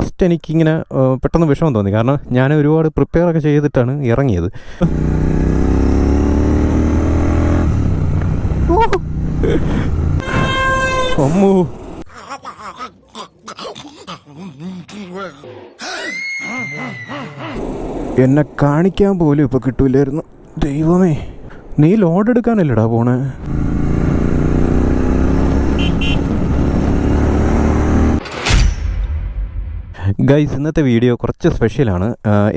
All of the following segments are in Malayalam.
ഫസ്റ്റ് എനിക്കിങ്ങനെ പെട്ടെന്ന് വിഷമം തോന്നി. കാരണം ഞാൻ ഒരുപാട് പ്രിപ്പയർ ഒക്കെ ചെയ്തിട്ടാണ് ഇറങ്ങിയത്. എന്നെ കാണിക്കാൻ പോലും ഇപ്പൊ കിട്ടൂലായിരുന്നു. ദൈവമേ. നീ ലോഡ് എടുക്കാനല്ലടാ പോണേ? ഗൈസ് ഇന്നത്തെ വീഡിയോ കുറച്ച് സ്പെഷ്യലാണ്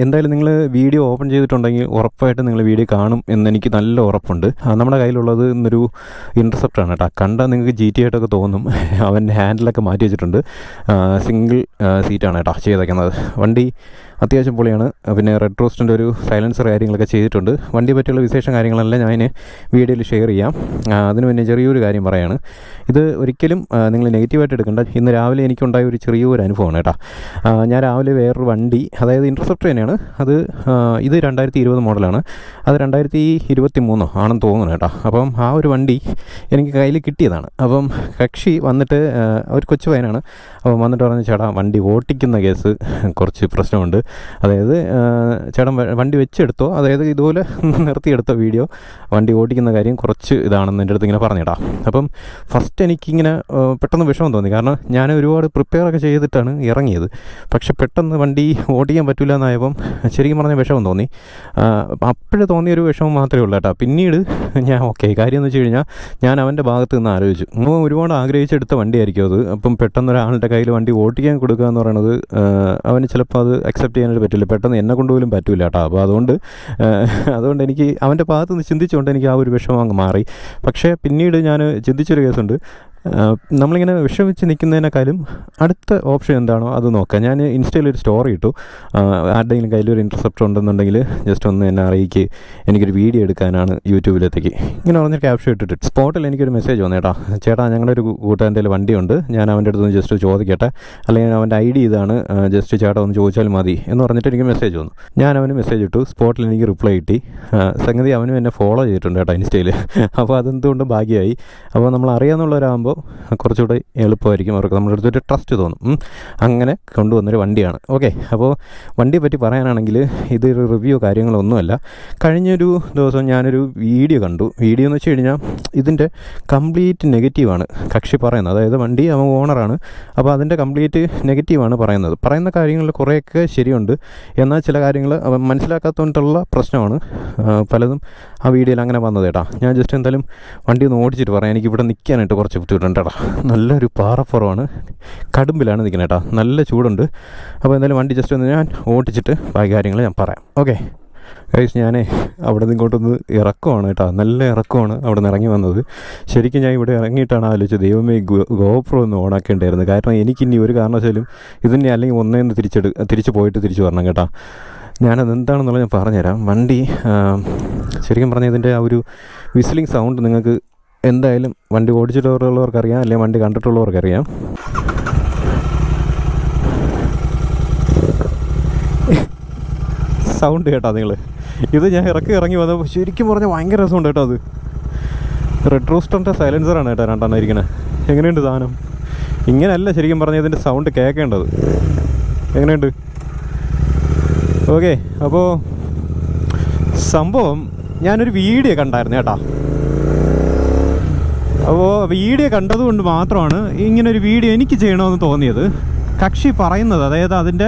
എന്തായാലും നിങ്ങൾ വീഡിയോ ഓപ്പൺ ചെയ്തിട്ടുണ്ടെങ്കിൽ ഉറപ്പായിട്ട് നിങ്ങൾ വീഡിയോ കാണും എന്നെനിക്ക് നല്ല ഉറപ്പുണ്ട്. നമ്മുടെ കയ്യിലുള്ളത് ഇന്നൊരു ഇന്റർസെപ്റ്റാണ് കേട്ടോ കണ്ടാൽ നിങ്ങൾക്ക് ജി ടി ആയിട്ടൊക്കെ തോന്നും. അവൻ ഹാൻഡിലൊക്കെ മാറ്റി വെച്ചിട്ടുണ്ട്. സിംഗിൾ സീറ്റാണ് കേട്ടോ ചെയ്തേക്കുന്നത്. വണ്ടി അത്യാവശ്യം പൊളിയാണ്. പിന്നെ റെഡ് റോസ്റ്റിന്റെ ഒരു സൈലൻസർ കാര്യങ്ങളൊക്കെ ചെയ്തിട്ടുണ്ട്. വണ്ടി പറ്റിയുള്ള വിശേഷം കാര്യങ്ങളെല്ലാം ഞാൻ വീഡിയോയിൽ ഷെയർ ചെയ്യാം. അതിന് പിന്നെ ചെറിയൊരു കാര്യം പറയാണ്. ഇത് ഒരിക്കലും നിങ്ങൾ നെഗറ്റീവായിട്ട് എടുക്കേണ്ട. ഇന്ന് രാവിലെ എനിക്കുണ്ടായ ഒരു ചെറിയൊരു അനുഭവമാണ് കേട്ടോ. ഞാൻ രാവിലെ വേറൊരു വണ്ടി അതായത് ഇന്റർസെപ്റ്റർ തന്നെയാണ്. അത് ഇത് രണ്ടായിരത്തി ഇരുപത് മോഡലാണ്. അത് രണ്ടായിരത്തി ഇരുപത്തി മൂന്നോ ആണെന്ന് തോന്നുന്നു കേട്ടോ. അപ്പം ആ ഒരു വണ്ടി എനിക്ക് കയ്യിൽ കിട്ടിയതാണ്. അപ്പം കക്ഷി വന്നിട്ട് ഒരു കൊച്ചു പയ്യനാണ് അപ്പം വന്നിട്ട് പറഞ്ഞു ചേട്ടാ വണ്ടി ഓട്ടിക്കുന്ന കേസ് കുറച്ച് പ്രശ്നമുണ്ട്. അതായത് ചേട്ടൻ വണ്ടി വെച്ചെടുത്തോ അതായത് ഇതുപോലെ നിർത്തിയെടുത്ത വീഡിയോ വണ്ടി ഓടിക്കുന്ന കാര്യം കുറച്ച് ഇതാണെന്ന് എന്റെ അടുത്ത് ഇങ്ങനെ പറഞ്ഞിടാം. അപ്പം ഫസ്റ്റ് എനിക്കിങ്ങനെ പെട്ടെന്ന് വിഷമം തോന്നി. കാരണം ഞാൻ ഒരുപാട് പ്രിപ്പയർ ഒക്കെ ചെയ്തിട്ടാണ് ഇറങ്ങിയത്. പക്ഷെ പെട്ടെന്ന് വണ്ടി ഓടിക്കാൻ പറ്റില്ല എന്നായപ്പം ശരിക്കും പറഞ്ഞ വിഷമം തോന്നി. അപ്പോഴേ തോന്നിയൊരു വിഷമം മാത്രമേ ഉള്ളൂ കേട്ടോ. പിന്നീട് ഞാൻ ഓക്കെ. കാര്യം എന്ന് വെച്ച് കഴിഞ്ഞാൽ ഞാൻ അവന്റെ ഭാഗത്ത് നിന്ന് ആലോചിച്ചു. നമ്മൾ ഒരുപാട് ആഗ്രഹിച്ചെടുത്ത വണ്ടിയായിരിക്കും അത്. അപ്പം പെട്ടെന്ന് ഒരാളുടെ കയ്യിൽ വണ്ടി ഓടിക്കാൻ കൊടുക്കുക എന്ന് പറയുന്നത് അവന് ചിലപ്പോൾ അത് അക്സെപ്റ്റ് ചെയ്യാനായിട്ട് പറ്റില്ല. പെട്ടെന്ന് എന്നെ കൊണ്ടുപോലും പറ്റില്ല കേട്ടോ അപ്പോൾ അതുകൊണ്ട് അതുകൊണ്ട് എനിക്ക് അവന്റെ ഭാഗത്ത് നിന്ന് ചിന്തിച്ചുകൊണ്ട് എനിക്ക് ആ ഒരു വിഷമം അങ്ങ് മാറി. പക്ഷേ പിന്നീട് ഞാൻ ചിന്തിച്ചൊരു കേസുണ്ട്. നമ്മളിങ്ങനെ വിഷമിച്ച് നിൽക്കുന്നതിനേക്കാളും അടുത്ത ഓപ്ഷൻ എന്താണോ അത് നോക്കാം. ഞാൻ ഇൻസ്റ്റയിൽ ഒരു സ്റ്റോറി ഇട്ടു. ആരുടെയെങ്കിലും കയ്യിൽ ഒരു ഇന്റർസെപ്റ്റർ ഉണ്ടെന്നുണ്ടെങ്കിൽ ജസ്റ്റ് ഒന്ന് എന്നെ അറിയിക്ക്. എനിക്കൊരു വീഡിയോ എടുക്കാനാണ് യൂട്യൂബിലെത്തേക്ക്. ഇങ്ങനെ പറഞ്ഞൊരു ക്യാപ്ഷൻ ഇട്ടിട്ട്. സ്പോട്ടിൽ എനിക്കൊരു മെസ്സേജ് വന്നു ചേട്ടാ ചേട്ടാ ഞങ്ങളുടെ ഒരു കൂട്ടുകാരന്റെ വണ്ടിയുണ്ട്. ഞാൻ അവന്റെ അടുത്ത് ജസ്റ്റ് ചോദിക്കട്ടെ. അല്ലെങ്കിൽ അവന്റെ ഐ ഡി ഇതാണ് ജസ്റ്റ് ചേട്ടാ ഒന്ന് ചോദിച്ചാൽ മതി എന്ന് പറഞ്ഞിട്ട് എനിക്ക് മെസ്സേജ് വന്നു. ഞാൻ അവന് മെസ്സേജ് ഇട്ടു. സ്പോട്ടിൽ എനിക്ക് റിപ്ലൈ കിട്ടി. സംഗതി അവനും എന്നെ ഫോളോ ചെയ്തിട്ടുണ്ട് കേട്ടോ ഇൻസ്റ്റയിൽ. അപ്പോൾ അതെന്തുകൊണ്ടും ഭാഗ്യമായി. അപ്പോൾ നമ്മൾ അറിയാമെന്നുള്ളവരാകുമ്പോൾ കുറച്ചുകൂടെ എളുപ്പമായിരിക്കും. അവർക്ക് നമ്മുടെ അടുത്തൊരു ട്രസ്റ്റ് തോന്നും. അങ്ങനെ കൊണ്ടുവന്നൊരു വണ്ടിയാണ്. ഓക്കെ അപ്പോൾ വണ്ടിയെ പറ്റി പറയാനാണെങ്കിൽ ഇതൊരു റിവ്യൂ കാര്യങ്ങളൊന്നുമല്ല. കഴിഞ്ഞൊരു ദിവസം ഞാനൊരു വീഡിയോ കണ്ടു. വീഡിയോ എന്ന് വെച്ച് കഴിഞ്ഞാൽ ഇതിന്റെ കംപ്ലീറ്റ് നെഗറ്റീവാണ് കക്ഷി പറയുന്നത്. അതായത് വണ്ടി അവൻ ഓണറാണ് അപ്പോൾ അതിന്റെ കംപ്ലീറ്റ് നെഗറ്റീവാണ് പറയുന്നത്. പറയുന്ന കാര്യങ്ങളിൽ കുറേയൊക്കെ ശരിയുണ്ട്. എന്നാൽ ചില കാര്യങ്ങൾ അവൻ മനസ്സിലാക്കാത്തതുകൊണ്ടുള്ള പ്രശ്നമാണ്. പലതും ആ വീഡിയോയിൽ അങ്ങനെ വന്നത് കേട്ടാ. ഞാൻ ജസ്റ്റ് എന്തായാലും വണ്ടി ഒന്ന് ഓടിച്ചിട്ട് പറയാം. എനിക്ക് ഇവിടെ നിൽക്കാനായിട്ട് കുറച്ച് ബുദ്ധിമുട്ടുണ്ട്. കേട്ടാ നല്ലൊരു പാറപ്പുറമാണ്. കടുമ്പിലാണ് നിൽക്കുന്നത് കേട്ടോ. നല്ല ചൂടുണ്ട്. അപ്പോൾ എന്തായാലും വണ്ടി ജസ്റ്റ് ഒന്ന് ഞാൻ ഓടിച്ചിട്ട് ബാക്കി കാര്യങ്ങൾ ഞാൻ പറയാം. ഓക്കെ കഴിച്ച് ഞാൻ അവിടെ നിന്ന് ഇങ്ങോട്ടൊന്ന് ഇറക്കമാണ് കേട്ടോ. നല്ല ഇറക്കമാണ് അവിടെ നിന്ന് ഇറങ്ങി വന്നത്. ശരിക്കും ഞാൻ ഇവിടെ ഇറങ്ങിയിട്ടാണ് ആലോചിച്ചത്. ദൈവമേ ഗോപ്രോ ഒന്ന് ഓണാക്കേണ്ടായിരുന്നു കാരണം എനിക്കിനി ഒരു കാരണവശാലും ഇതിനെ അല്ലെങ്കിൽ ഒന്നേന്ന് തിരിച്ചെടു തിരിച്ച് പോയിട്ട് തിരിച്ചു വരണം കേട്ടോ. ഞാനത് എന്താണെന്നുള്ളത് ഞാൻ പറഞ്ഞുതരാം. വണ്ടി ശരിക്കും പറഞ്ഞാൽ ഇതിന്റെ ആ ഒരു വിസിലിംഗ് സൗണ്ട് നിങ്ങൾക്ക് എന്തായാലും വണ്ടി ഓടിച്ചിട്ടുള്ളവർക്കറിയാം അല്ലെങ്കിൽ വണ്ടി കണ്ടിട്ടുള്ളവർക്കറിയാം. സൗണ്ട് കേട്ടോ നിങ്ങൾ ഇത് ഞാൻ ഇറക്കി ഇറങ്ങി വന്നപ്പോൾ ശരിക്കും പറഞ്ഞാൽ ഭയങ്കര രസമുണ്ട് കേട്ടോ അത്. റെഡ് റോസ്റ്ററിന്റെ സൈലൻസറാണ് കേട്ടോ രണ്ടെണ്ണം ഇരിക്കണേ. എങ്ങനെയുണ്ട് സാധനം? ഇങ്ങനെയല്ല ശരിക്കും പറഞ്ഞാൽ ഇതിന്റെ സൗണ്ട് കേൾക്കേണ്ടത് എങ്ങനെയുണ്ട്? ഓക്കെ അപ്പോൾ സംഭവം ഞാനൊരു വീഡിയോ കണ്ടായിരുന്നു കേട്ടാ. അപ്പോൾ വീഡിയോ കണ്ടതുകൊണ്ട് മാത്രമാണ് ഇങ്ങനൊരു വീഡിയോ എനിക്ക് ചെയ്യണമെന്ന് തോന്നിയത്. കക്ഷി പറയുന്നത് അതായത് അതിന്റെ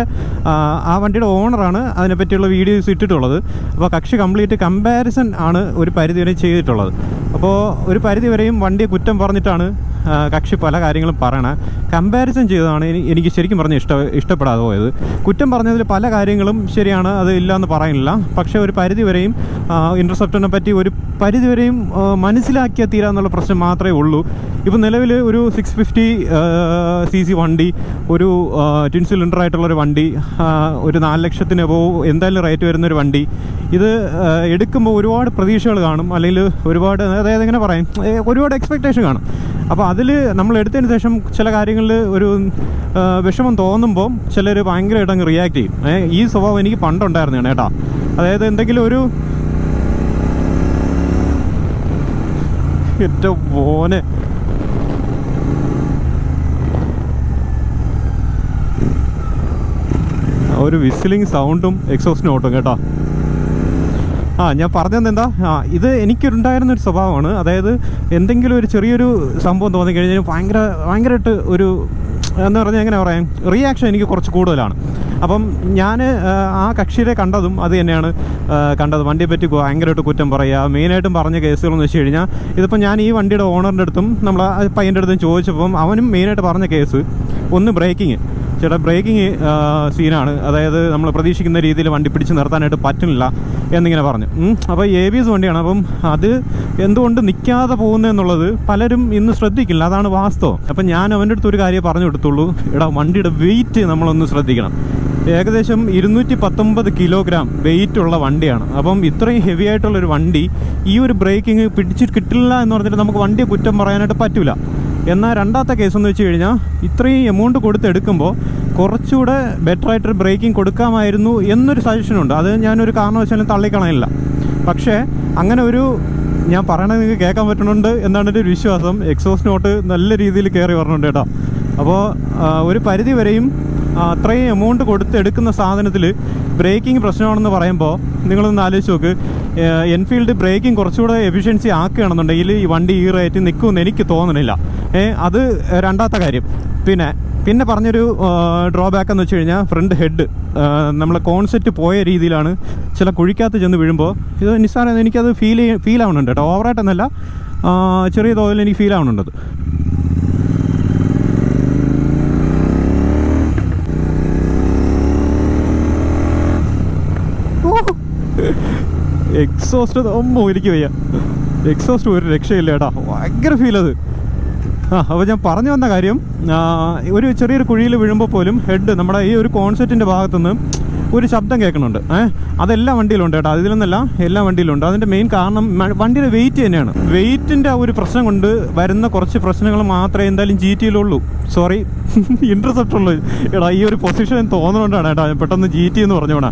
ആ, വണ്ടിയുടെ ഓണറാണ് അതിനെപ്പറ്റിയുള്ള വീഡിയോസ് ഇട്ടിട്ടുള്ളത്. അപ്പോൾ കക്ഷി കംപ്ലീറ്റ് കമ്പാരിസൺ ആണ് ഒരു പരിധി വരെ ചെയ്തിട്ടുള്ളത്. അപ്പോൾ ഒരു പരിധി വരെയും വണ്ടിയെ കുറ്റം പറഞ്ഞിട്ടാണ് കക്ഷി പല കാര്യങ്ങളും പറയണ. കമ്പാരിസൺ ചെയ്തതാണ് എനിക്ക് ശരിക്കും പറഞ്ഞ് ഇഷ്ട ഇഷ്ടപ്പെടാതെ പോയത്. കുറ്റം പറഞ്ഞതിൽ പല കാര്യങ്ങളും ശരിയാണ് അത് ഇല്ല എന്ന് പറയുന്നില്ല പക്ഷേ ഒരു പരിധി വരെയും ഇന്റർസെപ്റ്ററിനെ പറ്റി ഒരു പരിധി ആ, മനസ്സിലാക്കിയാൽ തീരാന്നുള്ള പ്രശ്നം മാത്രമേ ഉള്ളൂ. ഇപ്പം നിലവിൽ ഒരു സിക്സ് ഫിഫ്റ്റി സി സി വണ്ടി ഒരു ട്വിൻ സിലിണ്ടർ ആയിട്ടുള്ളൊരു വണ്ടി ഒരു നാല് ലക്ഷത്തിന് എബോ എന്തായാലും റേറ്റ് വരുന്നൊരു വണ്ടി. ഇത് എടുക്കുമ്പോൾ ഒരുപാട് പ്രതീക്ഷകൾ കാണും. അല്ലെങ്കിൽ ഒരുപാട് അതായത് എങ്ങനെ പറയും? ഒരുപാട് എക്സ്പെക്റ്റേഷൻ കാണും. അപ്പോൾ അതിൽ നമ്മൾ എടുത്തതിന് ശേഷം ചില കാര്യങ്ങളിൽ ഒരു വിഷമം തോന്നുമ്പോൾ ചിലർ ഭയങ്കരമായിട്ട് അങ്ങ് റിയാക്ട് ചെയ്യും. ഈ സ്വഭാവം എനിക്ക് പണ്ടുണ്ടായിരുന്നു കേട്ടോ. അതായത് എന്തെങ്കിലും ഒരു ഏറ്റവും പോനെ ഒരു വിസിലിംഗ് സൗണ്ടും എക്സോസ്റ്റ് നോട്ടും കേട്ടോ. ആ ഞാൻ പറഞ്ഞത് എന്താ ആ ഇത് എനിക്കുണ്ടായിരുന്ന ഒരു സ്വഭാവമാണ്. അതായത് എന്തെങ്കിലും ഒരു ചെറിയൊരു സംഭവം തോന്നിക്കഴിഞ്ഞാൽ ഭയങ്കര ഭയങ്കരമായിട്ട് ഒരു എന്ന് പറഞ്ഞാൽ എങ്ങനെ പറയാം? റിയാക്ഷൻ എനിക്ക് കുറച്ച് കൂടുതലാണ്. അപ്പം ഞാൻ ആ കക്ഷിയെ കണ്ടതും അത് തന്നെയാണ്. കണ്ടത് വണ്ടിയെ പറ്റി ഭയങ്കരമായിട്ട് കുറ്റം പറയുക മെയിനായിട്ടും പറഞ്ഞ കേസുകളെന്ന് വെച്ച് കഴിഞ്ഞാൽ ഇതിപ്പോൾ ഞാൻ ഈ വണ്ടിയുടെ ഓണറിന്റെ അടുത്തും നമ്മൾ പയ്യന്റെ അടുത്തും ചോദിച്ചപ്പം അവനും മെയിനായിട്ട് പറഞ്ഞ കേസ് ഒന്ന് ബ്രേക്കിങ് ചേട്ടാ ബ്രേക്കിംഗ് സീനാണ് അതായത് നമ്മൾ പ്രതീക്ഷിക്കുന്ന രീതിയിൽ വണ്ടി പിടിച്ച് നിർത്താനായിട്ട് പറ്റുന്നില്ല എന്നിങ്ങനെ പറഞ്ഞു. അപ്പോൾ എ ബി എസ് വണ്ടിയാണ്. അപ്പം അത് എന്തുകൊണ്ട് നിൽക്കാതെ പോകുന്നതെന്നുള്ളത് പലരും ഇന്ന് ശ്രദ്ധിക്കില്ല. അതാണ് വാസ്തവം. അപ്പം ഞാൻ അവന്റെ അടുത്ത് ഒരു കാര്യം പറഞ്ഞു കൊടുത്തുള്ളൂ. എടാ വണ്ടിയുടെ വെയിറ്റ് നമ്മളൊന്ന് ശ്രദ്ധിക്കണം. ഏകദേശം ഇരുന്നൂറ്റി പത്തൊമ്പത് കിലോഗ്രാം വെയിറ്റ് ഉള്ള വണ്ടിയാണ്. അപ്പം ഇത്രയും ഹെവി ആയിട്ടുള്ളൊരു വണ്ടി ഈ ഒരു ബ്രേക്കിംഗ് പിടിച്ച് കിട്ടില്ല എന്ന് പറഞ്ഞിട്ട് നമുക്ക് വണ്ടിയെ കുറ്റം പറയാനായിട്ട് പറ്റില്ല എന്നാൽ രണ്ടാമത്തെ കേസ് എന്ന് വെച്ച് കഴിഞ്ഞാൽ ഇത്രയും എമൗണ്ട് കൊടുത്ത് എടുക്കുമ്പോൾ കുറച്ചുകൂടെ ബെറ്റർ ആയിട്ടൊരു ബ്രേക്കിംഗ് കൊടുക്കാമായിരുന്നു എന്നൊരു സജഷനുണ്ട് അത് ഞാനൊരു കാരണവശാലും തള്ളിക്കളയില്ല പക്ഷേ അങ്ങനെ ഒരു ഞാൻ പറയണത് നിങ്ങൾക്ക് കേൾക്കാൻ പറ്റുന്നുണ്ട് എന്നാണ് എന്റെ ഒരു വിശ്വാസം. എക്സോസ് നോട്ട് നല്ല രീതിയിൽ കയറി വരണുണ്ട് കേട്ടോ. അപ്പോൾ ഒരു പരിധി വരെയും അത്രയും എമൗണ്ട് കൊടുത്തെടുക്കുന്ന സാധനത്തിൽ ബ്രേക്കിംഗ് പ്രശ്നമാണെന്ന് പറയുമ്പോൾ നിങ്ങളൊന്ന് ആലോചിച്ച് നോക്ക്. എൻഫീൽഡ് ബ്രേക്കിംഗ് കുറച്ചുകൂടെ എഫിഷ്യൻസി ആക്കുകയാണെന്നുണ്ടെങ്കിൽ ഈ വണ്ടി ഈ റേറ്റ് നിൽക്കുമെന്ന് എനിക്ക് തോന്നുന്നില്ല ഏ അത് രണ്ടാമത്തെ കാര്യം. പിന്നെ പിന്നെ പറഞ്ഞൊരു ഡ്രോബാക്ക് എന്ന് വെച്ച് കഴിഞ്ഞാൽ ഫ്രണ്ട് ഹെഡ് നമ്മളെ കോൺസെപ്റ്റ് പോയ രീതിയിലാണ് ചില കുഴിക്കകത്ത് ചെന്ന് വീഴുമ്പോൾ ഇത് നിസ്സാരം എനിക്കത് ഫീൽ ഫീൽ ആവുന്നുണ്ട് കേട്ടോ. ഓവറായിട്ടൊന്നല്ല ചെറിയ തോതിൽ എനിക്ക് ഫീൽ ആവുന്നുണ്ട് എക്സോസ്റ്റ് ഒന്നും എനിക്ക് വയ്യ. എക്സോസ്റ്റ് ഒരു രക്ഷയില്ല കേട്ടോ. ഭയങ്കര ഫീൽ അത്. ആ അപ്പോൾ ഞാൻ പറഞ്ഞു വന്ന കാര്യം ഒരു ചെറിയൊരു കുഴിയിൽ വീഴുമ്പോൾ പോലും ഹെഡ് നമ്മുടെ ഈ ഒരു കോൺസെപ്റ്റിന്റെ ഭാഗത്തുനിന്ന് ഒരു ശബ്ദം കേൾക്കുന്നുണ്ട്. ഏഹ് അതെല്ലാ വണ്ടിയിലുണ്ട് കേട്ടോ. അതിലൊന്നല്ല എല്ലാ വണ്ടിയിലുണ്ട്. അതിന്റെ മെയിൻ കാരണം വണ്ടിയുടെ വെയിറ്റ് തന്നെയാണ്. വെയിറ്റിന്റെ ഒരു പ്രശ്നം കൊണ്ട് വരുന്ന കുറച്ച് പ്രശ്നങ്ങൾ മാത്രമേ എന്തായാലും ജി ടിയിലുള്ളൂ സോറി ഇന്റർസെപ്റ്ററുള്ളൂ എടാ ഈ ഒരു പൊസിഷൻ തോന്നുന്നുകൊണ്ടാണ് കേട്ടോ. പെട്ടെന്ന് ജി ടി എന്ന് പറഞ്ഞോണ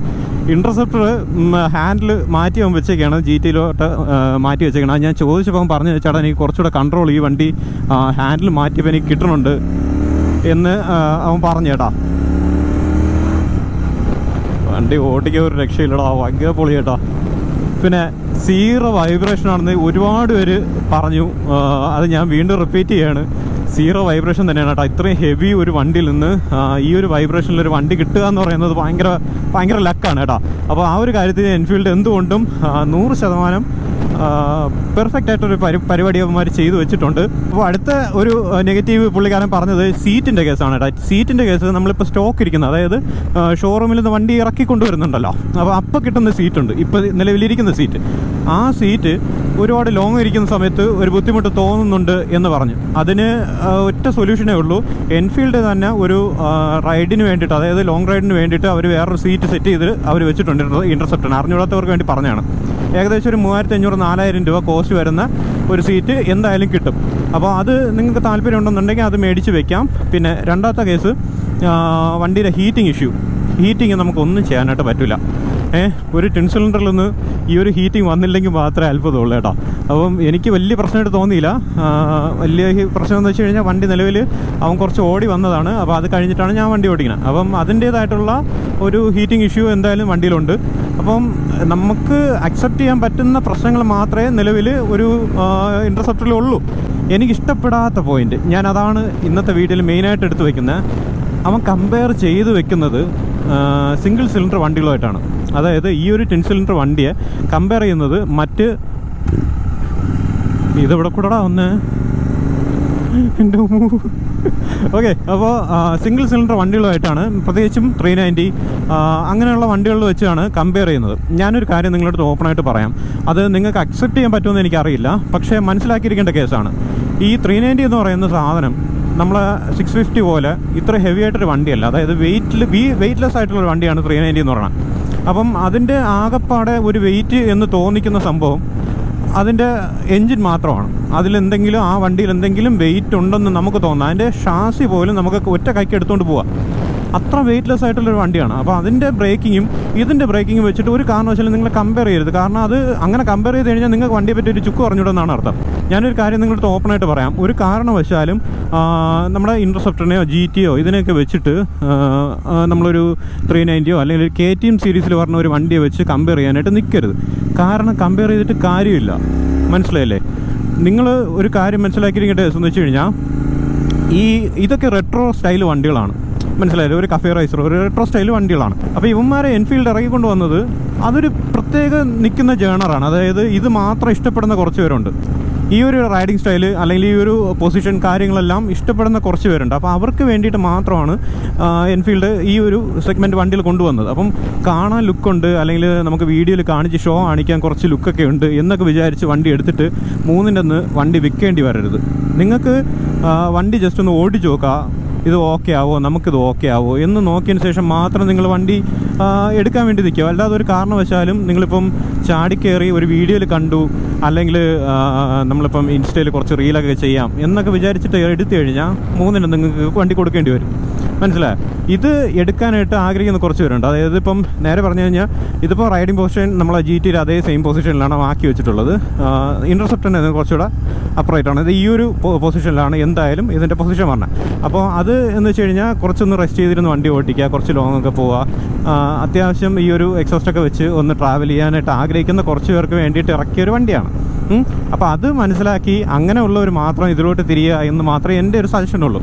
ഇന്റർസെപ്റ്റർ ഹാൻഡിൽ മാറ്റി അവൻ വെച്ചേക്കാണ്. ജി ടിയിലോട്ട് മാറ്റി വെച്ചേക്കണം. ഞാൻ ചോദിച്ചപ്പോൾ പറഞ്ഞു ചേട്ടാ എനിക്ക് കുറച്ചുകൂടെ കൺട്രോൾ ഈ വണ്ടി ഹാൻഡിൽ മാറ്റിയപ്പോൾ എനിക്ക് കിട്ടണുണ്ട്. എന്ന് അവൻ പറഞ്ഞു ചേട്ടാ വണ്ടി ഓടിക്കാൻ ഒരു രക്ഷയില്ലടാ ഭയങ്കര പൊളി കേട്ടോ പിന്നെ സീറോ വൈബ്രേഷൻ ആണെന്ന് ഒരുപാട് പേര് പറഞ്ഞു. അത് ഞാൻ വീണ്ടും റിപ്പീറ്റ് ചെയ്യാണ്. സീറോ വൈബ്രേഷൻ തന്നെയാണ് കേട്ടോ. ഇത്രയും ഹെവി ഒരു വണ്ടിയിൽ നിന്ന് ഈ ഒരു വൈബ്രേഷനിൽ ഒരു വണ്ടി കിട്ടുക എന്ന് പറയുന്നത് ഭയങ്കര ഭയങ്കര ലക്കാണ് കേട്ടോ. അപ്പോൾ ആ ഒരു കാര്യത്തിൽ എൻഫീൽഡ് എന്തുകൊണ്ടും നൂറ് ശതമാനം പെർഫെക്റ്റ് ആയിട്ടൊരു പരി പരിപാടി അവന്മാർ ചെയ്തു വെച്ചിട്ടുണ്ട്. അപ്പോൾ അടുത്ത ഒരു നെഗറ്റീവ് പുള്ളിക്കാരൻ പറഞ്ഞത് സീറ്റിന്റെ കേസാണ് കേട്ടോ സീറ്റിന്റെ കേസ് നമ്മളിപ്പോൾ സ്റ്റോക്ക് ഇരിക്കുന്നത്. അതായത് ഷോറൂമിൽ നിന്ന് വണ്ടി ഇറക്കി കൊണ്ടുവരുന്നുണ്ടല്ലോ. അപ്പോൾ അപ്പോൾ കിട്ടുന്ന സീറ്റുണ്ട് ഇപ്പോൾ നിലവിലിരിക്കുന്ന സീറ്റ് ആ സീറ്റ് ഒരുപാട് ലോങ് ഇരിക്കുന്ന സമയത്ത് ഒരു ബുദ്ധിമുട്ട് തോന്നുന്നുണ്ട് എന്ന് പറഞ്ഞു. അതിന് ഒറ്റ സൊല്യൂഷനേ ഉള്ളൂ. എൻഫീൽഡ് തന്നെ ഒരു റൈഡിന് വേണ്ടിയിട്ട് അതായത് ലോങ് റൈഡിന് വേണ്ടിയിട്ട് അവർ വേറൊരു സീറ്റ് സെറ്റ് ചെയ്ത് അവർ വെച്ചിട്ടുണ്ട്. ഇന്റർസെപ്റ്റർ അറിഞ്ഞുകൂടാത്തവർക്ക് വേണ്ടി പറഞ്ഞാണ് ഏകദേശം ഒരു മൂവായിരത്തി അഞ്ഞൂറ് നാലായിരം രൂപ കോസ്റ്റ് വരുന്ന ഒരു സീറ്റ് എന്തായാലും കിട്ടും. അപ്പോൾ അത് നിങ്ങൾക്ക് താല്പര്യം ഉണ്ടെന്നുണ്ടെങ്കിൽ അത് മേടിച്ച് വെക്കാം. പിന്നെ രണ്ടാമത്തെ കേസ് വണ്ടിയുടെ ഹീറ്റിംഗ് ഇഷ്യൂ ഹീറ്റിംഗ് നമുക്കൊന്നും ചെയ്യാനായിട്ട് പറ്റില്ല ഒരു ടിൻ സിലിണ്ടറിൽ നിന്ന് ഈ ഒരു ഹീറ്റിംഗ് വന്നില്ലെങ്കിൽ മാത്രമേ അത്ഭുതമുള്ളൂ കേട്ടോ. അപ്പം എനിക്ക് വലിയ പ്രശ്നമായിട്ട് തോന്നിയില്ല. വലിയ പ്രശ്നം എന്ന് വെച്ച് കഴിഞ്ഞാൽ വണ്ടി നിലവിൽ അവൻ കുറച്ച് ഓടി വന്നതാണ്. അപ്പോൾ അത് കഴിഞ്ഞിട്ടാണ് ഞാൻ വണ്ടി ഓടിക്കുന്നത്. അപ്പം അതിന്റേതായിട്ടുള്ള ഒരു ഹീറ്റിംഗ് ഇഷ്യൂ എന്തായാലും വണ്ടിയിലുണ്ട്. അപ്പം നമുക്ക് അക്സെപ്റ്റ് ചെയ്യാൻ പറ്റുന്ന പ്രശ്നങ്ങൾ മാത്രമേ നിലവിൽ ഒരു ഇന്റർസെപ്റ്ററിലുള്ളൂ എനിക്കിഷ്ടപ്പെടാത്ത പോയിന്റ് ഞാൻ അതാണ് ഇന്നത്തെ വീഡിയോയിൽ മെയിനായിട്ട് എടുത്ത് വയ്ക്കുന്നത് അവൻ കമ്പയർ ചെയ്ത് വെക്കുന്നത് സിംഗിൾ സിലിണ്ടർ വണ്ടികളുമായിട്ടാണ്. അതായത് ഈ ഒരു ടെൻ സിലിണ്ടർ വണ്ടിയെ കമ്പയർ ചെയ്യുന്നത് മറ്റ് ഇതെവിടെ കൂടെടാ ഒന്ന്. ഓക്കെ അപ്പോൾ സിംഗിൾ സിലിണ്ടർ വണ്ടികളുമായിട്ടാണ് പ്രത്യേകിച്ചും ത്രീ നയന്റി അങ്ങനെയുള്ള വണ്ടികളിൽ വെച്ചാണ് കമ്പയർ ചെയ്യുന്നത്. ഞാനൊരു കാര്യം നിങ്ങളുടെ അടുത്ത് ഓപ്പണായിട്ട് പറയാം. അത് നിങ്ങൾക്ക് അക്സെപ്റ്റ് ചെയ്യാൻ പറ്റുമെന്ന് എനിക്കറിയില്ല. പക്ഷേ മനസ്സിലാക്കിയിരിക്കേണ്ട കേസാണ്. ഈ ത്രീ നയന്റി എന്ന് പറയുന്ന സാധനം നമ്മൾ സിക്സ് ഫിഫ്റ്റി പോലെ ഇത്ര ഹെവി ആയിട്ടൊരു വണ്ടിയല്ല. അതായത് വെയിറ്റിൽ വി വെയിറ്റ്ലെസ് ആയിട്ടുള്ള വണ്ടിയാണ് ത്രീ നയന്റി എന്ന് പറയുന്നത്. അപ്പം അതിന്റെ ആകപ്പാടെ ഒരു വെയിറ്റ് എന്ന് തോന്നിക്കുന്ന സംഭവം അതിന്റെ എൻജിൻ മാത്രമാണ്. അതിലെന്തെങ്കിലും ആ വണ്ടിയിൽ എന്തെങ്കിലും വെയിറ്റ് ഉണ്ടെന്ന് നമുക്ക് തോന്നാം. അതിന്റെ ഷാസി പോലും നമുക്ക് ഒറ്റ കൈക്ക് എടുത്തുകൊണ്ട് പോവാം. അത്ര വെയിറ്റ്ലെസ് ആയിട്ടുള്ളൊരു വണ്ടിയാണ്. അപ്പോൾ അതിന്റെ ബ്രേക്കിങ്ങും ഇതിന്റെ ബ്രേക്കിങ്ങും വെച്ചിട്ട് ഒരു കാരണവശാലും നിങ്ങൾ കമ്പയർ ചെയ്യരുത്. കാരണം അത് അങ്ങനെ കമ്പയർ ചെയ്ത് കഴിഞ്ഞാൽ നിങ്ങൾക്ക് വണ്ടിയെ പറ്റി ഒരു ചുക്ക് പറഞ്ഞുവിടുന്നതാണ് അർത്ഥം. ഞാനൊരു കാര്യം നിങ്ങളുടെ ഓപ്പൺ ആയിട്ട് പറയാം. ഒരു കാരണവശാലും നമ്മുടെ ഇന്റർസെപ്റ്ററിനെയോ ജി ടിയോ ഇതിനെയൊക്കെ വെച്ചിട്ട് നമ്മളൊരു ത്രീ നയന്റിയോ അല്ലെങ്കിൽ കെ ടി എം സീരീസിൽ പറഞ്ഞ ഒരു വണ്ടിയെ വെച്ച് കമ്പയർ ചെയ്യാനായിട്ട് നിൽക്കരുത് കാരണം കമ്പയർ ചെയ്തിട്ട് കാര്യമില്ല. മനസ്സിലായില്ലേ? നിങ്ങൾ ഒരു കാര്യം മനസ്സിലാക്കിയിരിക്കട്ടെ എന്ന് വെച്ച് കഴിഞ്ഞാൽ ഈ ഇതൊക്കെ റെട്രോ സ്റ്റൈൽ വണ്ടികളാണ്. മനസ്സിലായില്ലേ? ഒരു കഫേ റൈസർ ഒരു റെട്രോ സ്റ്റൈൽ വണ്ടികളാണ്. അപ്പോൾ ഇവന്മാരെ എൻഫീൽഡ് ഇറങ്ങിക്കൊണ്ട് വന്നത് അതൊരു പ്രത്യേക നിൽക്കുന്ന ജേണറാണ് അതായത് ഇത് മാത്രം ഇഷ്ടപ്പെടുന്ന കുറച്ച് പേരുണ്ട്. ഈ ഒരു റൈഡിങ് സ്റ്റൈൽ അല്ലെങ്കിൽ ഈ ഒരു പൊസിഷൻ കാര്യങ്ങളെല്ലാം ഇഷ്ടപ്പെടുന്ന കുറച്ച് പേരുണ്ട്. അപ്പോൾ അവർക്ക് വേണ്ടിയിട്ട് മാത്രമാണ് എൻഫീൽഡ് ഈ ഒരു സെഗ്മെന്റ് വണ്ടിയിൽ കൊണ്ടുവന്നത്. അപ്പം കാണാൻ ലുക്കുണ്ട് അല്ലെങ്കിൽ നമുക്ക് വീഡിയോയിൽ കാണിച്ച് ഷോ കാണിക്കാൻ കുറച്ച് ലുക്കൊക്കെ ഉണ്ട് എന്നൊക്കെ വിചാരിച്ച് വണ്ടി എടുത്തിട്ട് മൂന്നിന്റെ ഒന്ന് വണ്ടി വിൽക്കേണ്ടി വരരുത്. നിങ്ങൾക്ക് വണ്ടി ജസ്റ്റ് ഒന്ന് ഓടിച്ചു നോക്കുക ഇത് ഓക്കെ ആവോ? നമുക്കിത് ഓക്കെ ആവോ? എന്ന് നോക്കിയതിന് ശേഷം മാത്രം നിങ്ങൾ വണ്ടി എടുക്കാൻ വേണ്ടി നിൽക്കുക. അല്ലാതെ ഒരു കാരണവശാലും നിങ്ങളിപ്പം ചാടിക്കയറി ഒരു വീഡിയോയിൽ കണ്ടു അല്ലെങ്കിൽ നമ്മളിപ്പം ഇൻസ്റ്റയിൽ കുറച്ച് റീലൊക്കെ ചെയ്യാം എന്നൊക്കെ വിചാരിച്ചിട്ട് എടുത്തു കഴിഞ്ഞാൽ മൂന്നിനും നിങ്ങൾക്ക് വണ്ടി കൊടുക്കേണ്ടി വരും. മനസ്സിലായോ? ഇത് എടുക്കാനായിട്ട് ആഗ്രഹിക്കുന്ന കുറച്ച് പേരുണ്ട്. അതായത് ഇപ്പം നേരെ പറഞ്ഞു കഴിഞ്ഞാൽ ഇതിപ്പോൾ റൈഡിംഗ് പൊസിഷൻ നമ്മളെ ജി ടിയിൽ അതേ സെയിം പൊസിഷനിലാണ് ആക്കി വെച്ചിട്ടുള്ളത്. ഇന്റർസെപ്റ്റിന് കുറച്ചുകൂടെ അപ്രൈറ്റാണ് ഇത് ഈ ഒരു പൊസിഷനിലാണ് എന്തായാലും ഇതിന്റെ പൊസിഷൻ പറഞ്ഞത്. അപ്പോൾ അത് എന്ന് വെച്ച് കഴിഞ്ഞാൽ കുറച്ചൊന്ന് റെസ്റ്റ് ചെയ്തിരുന്ന് വണ്ടി ഓടിക്കുക കുറച്ച് ലോങ്ങൊക്കെ പോവുക അത്യാവശ്യം ഈ ഒരു എക്സോസ്റ്റൊക്കെ വെച്ച് ഒന്ന് ട്രാവൽ ചെയ്യാനായിട്ട് ആഗ്രഹിക്കുന്ന കുറച്ച് പേർക്ക് വേണ്ടിയിട്ട് ഇറക്കിയ ഒരു വണ്ടിയാണ്. അപ്പോൾ അത് മനസ്സിലാക്കി അങ്ങനെ അങ്ങനെയുള്ളവർ മാത്രം ഇതിലോട്ട് തിരിയുക എന്ന് മാത്രമേ എന്റെ ഒരു സജഷൻ ഉള്ളൂ.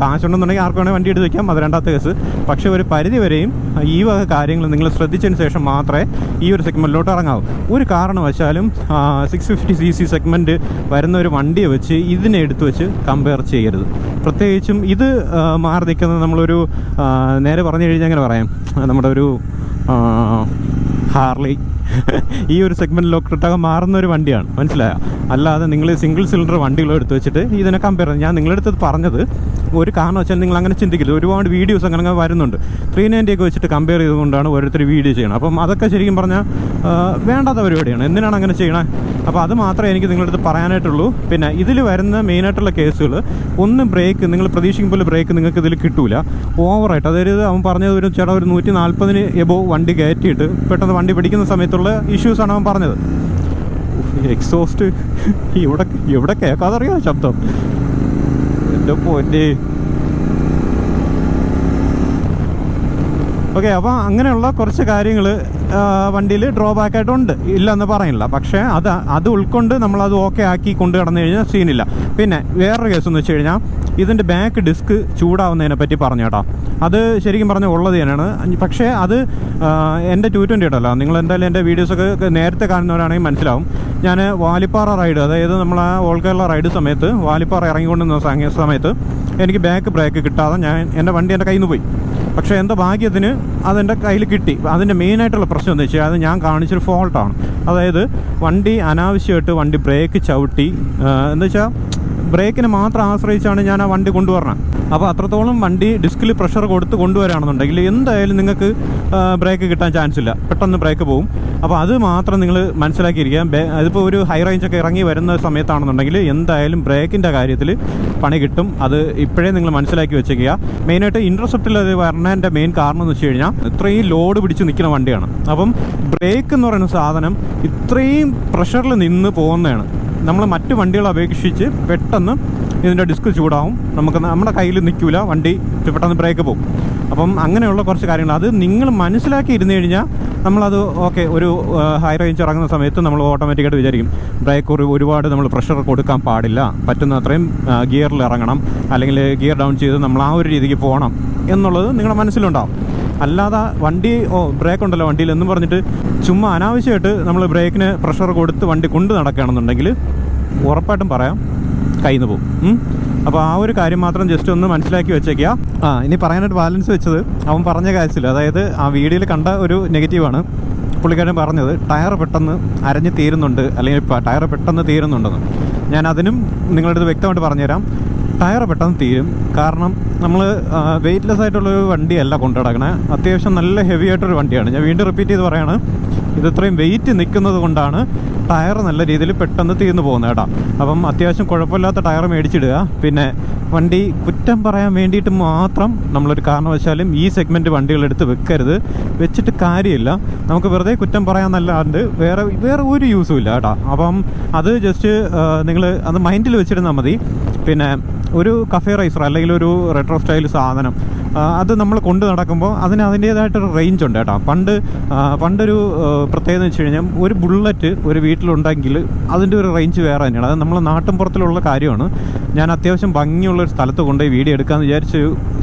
കാശുണ്ടെന്നുണ്ടെങ്കിൽ ആർക്ക് വേണമെങ്കിൽ വണ്ടി എടുത്ത് വയ്ക്കാം അത് രണ്ടാമത്തെ കേസ് പക്ഷേ ഒരു പരിധി വരെയും ഈ വക കാര്യങ്ങൾ നിങ്ങൾ ശ്രദ്ധിച്ചതിന് ശേഷം മാത്രമേ ഈ ഒരു സെഗ്മെന്റിലോട്ട് ഇറങ്ങാവൂ. ഒരു കാരണവശാലും six fifty C C segment വരുന്ന ഒരു വണ്ടിയെ വെച്ച് ഇതിനെ എടുത്തു വെച്ച് കമ്പയർ ചെയ്യരുത്. പ്രത്യേകിച്ചും ഇത് മാറി നിൽക്കുന്നത് നമ്മളൊരു നേരെ പറഞ്ഞു കഴിഞ്ഞാൽ അങ്ങനെ പറയാം? നമ്മുടെ ഒരു ഹാർലി. ഈ ഒരു സെഗ്മെന്റിലോട്ടൊക്കെ മാറുന്ന ഒരു വണ്ടിയാണ്. മനസ്സിലായോ? അല്ലാതെ നിങ്ങൾ സിംഗിൾ സിലിണ്ടർ വണ്ടികളോ എടുത്ത് വെച്ചിട്ട് ഇതിനെ കമ്പയർ ചെയ്യുന്നത് ഞാൻ നിങ്ങളുടെ അടുത്ത് പറഞ്ഞത് ഒരു കാരണം വെച്ചാൽ നിങ്ങൾ അങ്ങനെ ചിന്തിക്കില്ല ഒരുപാട് വീഡിയോസ് അങ്ങനെ അങ്ങനെ വരുന്നുണ്ട്. ത്രീ നയന്റി ഒക്കെ വെച്ചിട്ട് കമ്പയർ ചെയ്തുകൊണ്ടാണ് ഓരോരുത്തർ വീഡിയോ ചെയ്യണം അപ്പം അതൊക്കെ ശരിക്കും പറഞ്ഞാൽ വേണ്ടാത്ത പരിപാടിയാണ്. എന്തിനാണ് അങ്ങനെ ചെയ്യണേ? അപ്പോൾ അത് മാത്രമേ എനിക്ക് നിങ്ങളുടെ അടുത്ത് പറയാനായിട്ടുള്ളൂ. പിന്നെ ഇതിൽ വരുന്ന മെയിനായിട്ടുള്ള കേസുകൾ ഒന്ന് ബ്രേക്ക് നിങ്ങൾ പ്രതീക്ഷിക്കും പോലെ ബ്രേക്ക് നിങ്ങൾക്ക് ഇതിൽ കിട്ടൂല. ഓവറായിട്ട് അതായത് അവൻ പറഞ്ഞത് ഒരു ചേട്ടാ ഒരു നൂറ്റി നാൽപ്പതിന് എബോ വണ്ടി കയറ്റിയിട്ട് പെട്ടെന്ന് വണ്ടി പിടിക്കുന്ന സമയത്തുള്ള ഇഷ്യൂസാണ് അവൻ പറഞ്ഞത്. എക്സോസ്റ്റ് ഇവിടെ ഇവിടെ കേൾക്കാതറിയോ ശബ്ദം? എന്റെ പൊന്നെ. ഓക്കെ അപ്പോൾ അങ്ങനെയുള്ള കുറച്ച് കാര്യങ്ങൾ വണ്ടിയിൽ ഡ്രോ ബാക്ക് ആയിട്ടുണ്ട്. ഇല്ലെന്ന് പറയുന്നില്ല പക്ഷേ അത് അത് ഉൾക്കൊണ്ട് നമ്മളത് ഓക്കെ ആക്കി കൊണ്ടു കടന്നു കഴിഞ്ഞാൽ സീനില്ല പിന്നെ വേറൊരു കേസ് എന്ന് വെച്ച് കഴിഞ്ഞാൽ ഇതിന്റെ ബാക്ക് ഡിസ്ക് ചൂടാവുന്നതിനെ പറ്റി പറഞ്ഞു കേട്ടോ. അത് ശരിക്കും പറഞ്ഞാൽ ഉള്ളത് തന്നെയാണ്. പക്ഷേ അത് എന്റെ ടു ട്വന്റി ഉണ്ടല്ലോ. നിങ്ങൾ എന്തായാലും എന്റെ വീഡിയോസൊക്കെ നേരത്തെ കാണുന്നവരാണെങ്കിൽ മനസ്സിലാവും. ഞാൻ വാലിപ്പാറ റൈഡ് അതായത് നമ്മൾ ആ ഓൾ കേരള റൈഡ് സമയത്ത് വാലിപ്പാറ ഇറങ്ങിക്കൊണ്ടിരുന്ന സമയ- സമയത്ത് എനിക്ക് ബാക്ക് ബ്രേക്ക് കിട്ടാതെ ഞാൻ എന്റെ വണ്ടി എന്റെ കയ്യിൽ നിന്ന് പോയി. പക്ഷേ എന്റെ ഭാഗ്യത്തിന് അതെന്റെ കയ്യിൽ കിട്ടി. അതിന്റെ മെയിനായിട്ടുള്ള പ്രശ്നം എന്ന് വെച്ചാൽ അത് ഞാൻ കാണിച്ചൊരു ഫോൾട്ടാണ്. അതായത് വണ്ടി അനാവശ്യമായിട്ട് വണ്ടി ബ്രേക്ക് ചവിട്ടി എന്താ വെച്ചാൽ ബ്രേക്കിനെ മാത്രം ആശ്രയിച്ചാണ് ഞാൻ ആ വണ്ടി കൊണ്ടുവരണം. അപ്പോൾ അത്രത്തോളം വണ്ടി ഡിസ്കിൽ പ്രഷർ കൊടുത്ത് കൊണ്ടുവരാണെന്നുണ്ടെങ്കിൽ എന്തായാലും നിങ്ങൾക്ക് ബ്രേക്ക് കിട്ടാൻ ചാൻസ് ഇല്ല. പെട്ടെന്ന് ബ്രേക്ക് പോകും അപ്പോൾ അത് മാത്രം നിങ്ങൾ മനസ്സിലാക്കിയിരിക്കുക അതിപ്പോൾ ഒരു ഹൈ റേഞ്ച് ഒക്കെ ഇറങ്ങി വരുന്ന സമയത്താണെന്നുണ്ടെങ്കിൽ എന്തായാലും ബ്രേക്കിന്റെ കാര്യത്തിൽ പണി കിട്ടും. അത് ഇപ്പോഴേ നിങ്ങൾ മനസ്സിലാക്കി വെച്ചേക്കുക. മെയിനായിട്ട് ഇൻട്രസെപ്റ്റിൽ അത് വരണതിന്റെ മെയിൻ കാരണം എന്ന് വെച്ച് കഴിഞ്ഞാൽ ഇത്രയും ലോഡ് പിടിച്ച് നിൽക്കുന്ന വണ്ടിയാണ്. അപ്പം ബ്രേക്ക് എന്ന് പറയുന്ന സാധനം ഇത്രയും പ്രഷറിൽ നിന്ന് പോകുന്നതാണ്. നമ്മൾ മറ്റു വണ്ടികളെ അപേക്ഷിച്ച് പെട്ടെന്ന് ഇതിന്റെ ഡിസ്ക് ചൂടാവും. നമുക്ക് നമ്മുടെ കയ്യിൽ നിൽക്കില്ല വണ്ടി പെട്ടെന്ന് ബ്രേക്ക് പോകും അപ്പം അങ്ങനെയുള്ള കുറച്ച് കാര്യങ്ങൾ. അത് നിങ്ങൾ മനസ്സിലാക്കി ഇരുന്ന് കഴിഞ്ഞാൽ നമ്മളത് ഓക്കെ ഒരു ഹൈ റേഞ്ച് ഇറങ്ങുന്ന സമയത്ത് നമ്മൾ ഓട്ടോമാറ്റിക്കായിട്ട് വിചാരിക്കും. ബ്രേക്ക് ഒരു ഒരുപാട് നമ്മൾ പ്രഷർ കൊടുക്കാൻ പാടില്ല. പറ്റുന്ന അത്രയും ഗിയറിൽ ഇറങ്ങണം. അല്ലെങ്കിൽ ഗിയർ ഡൗൺ ചെയ്ത് നമ്മൾ ആ ഒരു രീതിക്ക് പോകണം എന്നുള്ളത് നിങ്ങളുടെ മനസ്സിലുണ്ടാവും. അല്ലാതെ വണ്ടി ഓ ബ്രേക്ക് ഉണ്ടല്ലോ വണ്ടിയിൽ എന്നും പറഞ്ഞിട്ട് ചുമ്മാ അനാവശ്യമായിട്ട് നമ്മൾ ബ്രേക്കിന് പ്രഷർ കൊടുത്ത് വണ്ടി കൊണ്ട് നടക്കുകയാണെന്നുണ്ടെങ്കിൽ ഉറപ്പായിട്ടും പറയാം കയ്യിൽ നിന്ന് പോകും അപ്പോൾ ആ ഒരു കാര്യം മാത്രം ജസ്റ്റ് ഒന്ന് മനസ്സിലാക്കി വെച്ചേക്കുക. ആ ഇനി പറയാനായിട്ട് ബാലൻസ് വെച്ചത് അവൻ പറഞ്ഞ കാര്യത്തിൽ അതായത് ആ വീഡിയോയിൽ കണ്ട ഒരു നെഗറ്റീവാണ് പുള്ളിക്കാരൻ പറഞ്ഞത് ടയർ പെട്ടെന്ന് അരഞ്ഞ് തീരുന്നുണ്ട് അല്ലെങ്കിൽ ടയർ പെട്ടെന്ന് തീരുന്നുണ്ടെന്ന്. ഞാൻ അതിനും നിങ്ങളുടെ അടുത്ത് വ്യക്തമായിട്ട് പറഞ്ഞുതരാം. ടയർ പെട്ടെന്ന് തീരും. കാരണം നമ്മൾ വെയിറ്റ്ലെസ് ആയിട്ടുള്ളൊരു വണ്ടിയല്ല കൊണ്ടു നടക്കണേ. അത്യാവശ്യം നല്ല ഹെവി ആയിട്ടൊരു വണ്ടിയാണ്. ഞാൻ വീണ്ടും റിപ്പീറ്റ് ചെയ്ത് പറയാണ് ഇത് ഇത്രയും വെയിറ്റ് നിൽക്കുന്നത് കൊണ്ടാണ് ടയർ നല്ല രീതിയിൽ പെട്ടെന്ന് തീർന്നു പോകുന്നത് കേട്ടോ. അപ്പം അത്യാവശ്യം കുഴപ്പമില്ലാത്ത ടയർ മേടിച്ചിടുക. പിന്നെ വണ്ടി കുറ്റം പറയാൻ വേണ്ടിയിട്ട് മാത്രം നമ്മളൊരു കാരണവശാലും ഈ സെഗ്മെന്റ് വണ്ടികളെടുത്ത് വെക്കരുത്. വെച്ചിട്ട് കാര്യമില്ല. നമുക്ക് വെറുതെ കുറ്റം പറയാമെന്നല്ലാണ്ട് വേറെ വേറെ ഒരു യൂസും ഇല്ല കേട്ടോ. അപ്പം അത് ജസ്റ്റ് നിങ്ങൾ അത് മൈൻഡിൽ വെച്ചിരുന്നാൽ മതി. പിന്നെ ഒരു കഫേ റൈസർ അല്ലെങ്കിൽ ഒരു റെട്രോ സ്റ്റൈൽ സാധനം അത് നമ്മൾ കൊണ്ട് നടക്കുമ്പോൾ അതിന് അതിന്റേതായിട്ടൊരു റേഞ്ച് ഉണ്ട് കേട്ടോ. പണ്ട് പണ്ടൊരു പ്രത്യേകത വെച്ച് കഴിഞ്ഞാൽ ഒരു ബുള്ളറ്റ് ഒരു വീട്ടിലുണ്ടെങ്കിൽ അതിന്റെ ഒരു റേഞ്ച് വേറെ തന്നെയാണ്. അത് നമ്മൾ നാട്ടിൻ പുറത്തിലുള്ള കാര്യമാണ്. ഞാൻ അത്യാവശ്യം ഭംഗിയുള്ള ഒരു സ്ഥലത്ത് കൊണ്ടുപോയി വീഡിയോ എടുക്കാമെന്ന് വിചാരിച്ച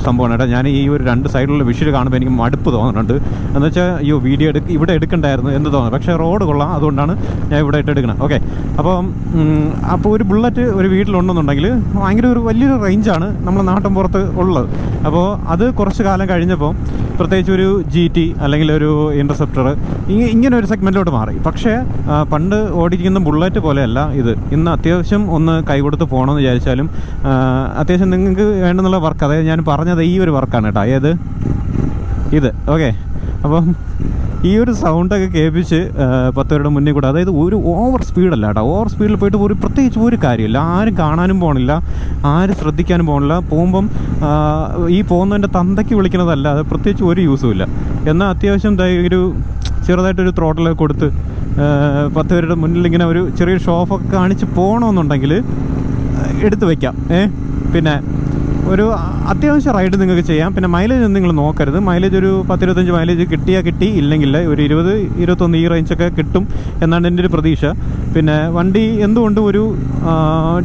സംഭവമാണ് കേട്ടോ. ഞാൻ ഈ ഒരു രണ്ട് സൈഡിലുള്ള വിഷ്വൽ കാണുമ്പോൾ എനിക്ക് മടുപ്പ് തോന്നുന്നുണ്ട്. എന്ന് വെച്ചാൽ അയ്യോ വീഡിയോ എടുക്ക ഇവിടെ എടുക്കണ്ടായിരുന്നു എന്ന് തോന്നുന്നു. പക്ഷേ റോഡ് കൊള്ളാം. അതുകൊണ്ടാണ് ഞാൻ ഇവിടെ ഇട്ട് എടുക്കണം. ഓക്കെ അപ്പം അപ്പോൾ ഒരു ബുള്ളറ്റ് ഒരു വീട്ടിലുണ്ടെന്നുണ്ടെങ്കിൽ ഭയങ്കര ഒരു വലിയൊരു റേഞ്ചാണ് നമ്മൾ നാട്ടിൻ പുറത്ത് ഉള്ളത്. അപ്പോൾ അത് കുറച്ച് കാലം കഴിഞ്ഞപ്പം പ്രത്യേകിച്ച് ഒരു ജി ടി അല്ലെങ്കിൽ ഒരു ഇന്റർസെപ്റ്റർ ഇങ്ങനെ ഒരു സെഗ്മെന്റിലോട്ട് മാറി. പക്ഷേ പണ്ട് ഓടിക്കുന്ന ബുള്ളറ്റ് പോലെയല്ല ഇത്. ഇന്ന് അത്യാവശ്യം ഒന്ന് കൈ കൊടുത്ത് പോകണമെന്ന് വിചാരിച്ചാലും അത്യാവശ്യം നിങ്ങൾക്ക് വേണ്ടെന്നുള്ള വർക്ക് അതായത് ഞാൻ പറഞ്ഞത് ഈ ഒരു വർക്കാണ് കേട്ടോ. ഏത്? ഇത്. ഓക്കെ അപ്പം ഈ ഒരു സൗണ്ടൊക്കെ കേൾപ്പിച്ച് പത്ത് പേരുടെ മുന്നിൽ കൂടെ അതായത് ഒരു ഓവർ സ്പീഡല്ല കേട്ടോ ഓവർ സ്പീഡിൽ പോയിട്ട് ഒരു പ്രത്യേകിച്ച് ഒരു കാര്യമില്ല. ആരും കാണാനും പോകണില്ല ആരും ശ്രദ്ധിക്കാനും പോകണില്ല പോകുമ്പം ഈ പോകുന്നതിന്റെ തന്തയ്ക്ക് വിളിക്കുന്നതല്ല. അത് പ്രത്യേകിച്ച് ഒരു യൂസും ഇല്ല. എന്നാൽ അത്യാവശ്യം ഒരു ചെറുതായിട്ടൊരു ത്രോട്ടിലൊക്കെ കൊടുത്ത് പത്ത് പേരുടെ മുന്നിൽ ഇങ്ങനെ ഒരു ചെറിയൊരു ഷോഫൊക്കെ കാണിച്ച് പോകണമെന്നുണ്ടെങ്കിൽ എടുത്ത് വയ്ക്കാം ഏ? പിന്നെ ഒരു അത്യാവശ്യം റൈഡ് നിങ്ങൾക്ക് ചെയ്യാം. പിന്നെ മൈലേജ് ഒന്നും നിങ്ങൾ നോക്കരുത്. മൈലേജ് ഒരു പത്തിരുപത്തഞ്ച് മൈലേജ് കിട്ടിയാൽ കിട്ടി ഇല്ലെങ്കിൽ ഒരു ഇരുപത് ഇരുപത്തൊന്ന് ഈ റേഞ്ചൊക്കെ കിട്ടും എന്നാണ് എന്റെ ഒരു പ്രതീക്ഷ. പിന്നെ വണ്ടി എന്തുകൊണ്ടും ഒരു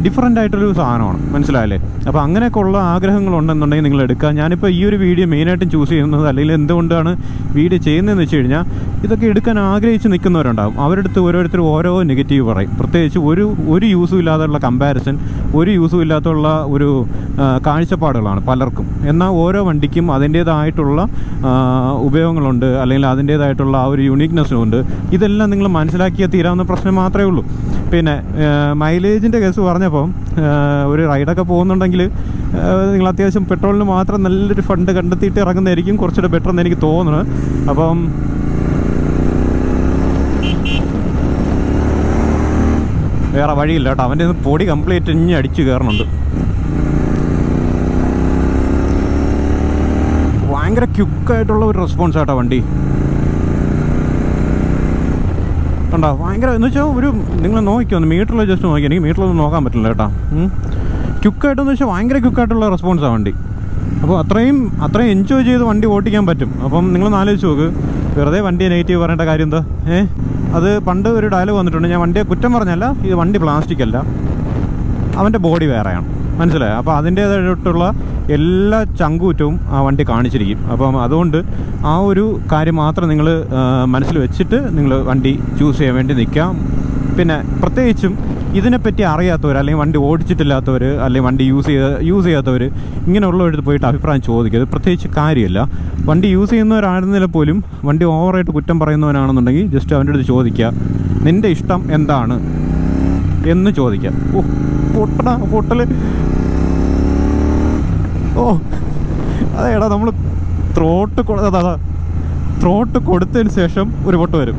ഡിഫറെന്റ് ആയിട്ടൊരു സാധനമാണ്. മനസ്സിലായല്ലേ? അപ്പോൾ അങ്ങനെയൊക്കെ ഉള്ള ആഗ്രഹങ്ങളുണ്ടെന്നുണ്ടെങ്കിൽ നിങ്ങൾ എടുക്കുക. ഞാനിപ്പോൾ ഈ ഒരു വീഡിയോ മെയിനായിട്ടും ചൂസ് ചെയ്യുന്നത് അല്ലെങ്കിൽ എന്തുകൊണ്ടാണ് വീഡിയോ ചെയ്യുന്നതെന്ന് വെച്ച് കഴിഞ്ഞാൽ ഇതൊക്കെ എടുക്കാൻ ആഗ്രഹിച്ച് നിൽക്കുന്നവരുണ്ടാകും അവരെടുത്ത് ഓരോരുത്തർ ഓരോ നെഗറ്റീവ് പറയും. പ്രത്യേകിച്ച് ഒരു ഒരു യൂസും ഇല്ലാതെയുള്ള കമ്പാരിസൺ ഒരു യൂസും ഇല്ലാത്തുള്ള ഒരു ആ, കാഴ്ചപ്പാടുകളാണ് പലർക്കും. എന്നാൽ ഓരോ വണ്ടിക്കും അതിന്റേതായിട്ടുള്ള ഉപയോഗങ്ങളുണ്ട് അല്ലെങ്കിൽ അതിന്റേതായിട്ടുള്ള ആ ഒരു യുണീക്നെസ്സും ഉണ്ട് ഇതെല്ലാം നിങ്ങൾ മനസ്സിലാക്കിയാൽ തീരാവുന്ന പ്രശ്നം മാത്രമേ ഉള്ളൂ. പിന്നെ മൈലേജിന്റെ കേസ് പറഞ്ഞപ്പം ഒരു റൈഡൊക്കെ പോകുന്നുണ്ടെങ്കിൽ നിങ്ങൾ അത്യാവശ്യം പെട്രോളിന് മാത്രം നല്ലൊരു ഫണ്ട് കണ്ടെത്തിയിട്ട് ഇറങ്ങുന്നതായിരിക്കും കുറച്ചുകൂടെ ബെറ്റർ എന്ന് എനിക്ക് തോന്നുന്നത് അപ്പം വേറെ വഴിയില്ല കേട്ടോ. അവന്റെ പൊടി കംപ്ലീറ്റ് ഇഞ്ഞ് അടിച്ചു കയറണുണ്ട്. ഭയങ്കര ക്യുക്കായിട്ടുള്ള ഒരു റെസ്പോൺസ് ആട്ടോ വണ്ടി. കണ്ടോ? ഭയങ്കര എന്ന് വെച്ചാൽ ഒരു നിങ്ങൾ നോക്കിയോ ഒന്ന് മീറ്ററിൽ ജസ്റ്റ് നോക്കി എനിക്ക് മീറ്ററിലൊന്നും നോക്കാൻ പറ്റില്ല കേട്ടോ. ക്യുക്കായിട്ടെന്ന് വെച്ചാൽ ഭയങ്കര ക്യുക്കായിട്ടുള്ള റെസ്പോൺസാണ് വണ്ടി. അപ്പോൾ അത്രയും അത്രയും എൻജോയ് ചെയ്ത് വണ്ടി ഓടിക്കാൻ പറ്റും. അപ്പം നിങ്ങൾ ആലോചിച്ച് നോക്ക്. വെറുതെ വണ്ടി നെഗറ്റീവ് പറയേണ്ട കാര്യം എന്താ? ഏ? അത് പണ്ട് ഒരു ഡയലോഗ് വന്നിട്ടുണ്ട്. ഞാൻ വണ്ടിയെ കുറ്റം പറഞ്ഞല്ല ഇത് വണ്ടി പ്ലാസ്റ്റിക് അല്ല. അവന്റെ ബോഡി വേറെയാണ്. മനസ്സിലായോ? അപ്പോൾ അതിന്റേതായിട്ടുള്ള എല്ലാ ചങ്കൂറ്റവും ആ വണ്ടി കാണിച്ചിരിക്കും. അപ്പം അതുകൊണ്ട് ആ ഒരു കാര്യം മാത്രം നിങ്ങൾ മനസ്സിൽ വെച്ചിട്ട് നിങ്ങൾ വണ്ടി ചൂസ് ചെയ്യാൻ വേണ്ടി നിൽക്കാം. പിന്നെ പ്രത്യേകിച്ചും ഇതിനെപ്പറ്റി അറിയാത്തവർ അല്ലെങ്കിൽ വണ്ടി ഓടിച്ചിട്ടില്ലാത്തവർ അല്ലെങ്കിൽ വണ്ടി യൂസ് ചെയ്ത യൂസ് ചെയ്യാത്തവർ ഇങ്ങനെയുള്ളവരുടെ പോയിട്ട് അഭിപ്രായം ചോദിക്കരുത്. പ്രത്യേകിച്ച് കാര്യമല്ല. വണ്ടി യൂസ് ചെയ്യുന്നവരായിരുന്നില്ല പോലും വണ്ടി ഓവറായിട്ട് കുറ്റം പറയുന്നവനാണെന്നുണ്ടെങ്കിൽ ജസ്റ്റ് അവന്റെ അടുത്ത് ചോദിക്കുക നിന്റെ ഇഷ്ടം എന്താണ്? എന്ന് ചോദിക്കാം ഓ പൊട്ടണ പൊട്ടൽ. ഓ അതേടാ നമ്മൾ ത്രോട്ട് അതാ ത്രോട്ട് കൊടുത്തതിന് ശേഷം ഒരു പൊട്ട് വരും.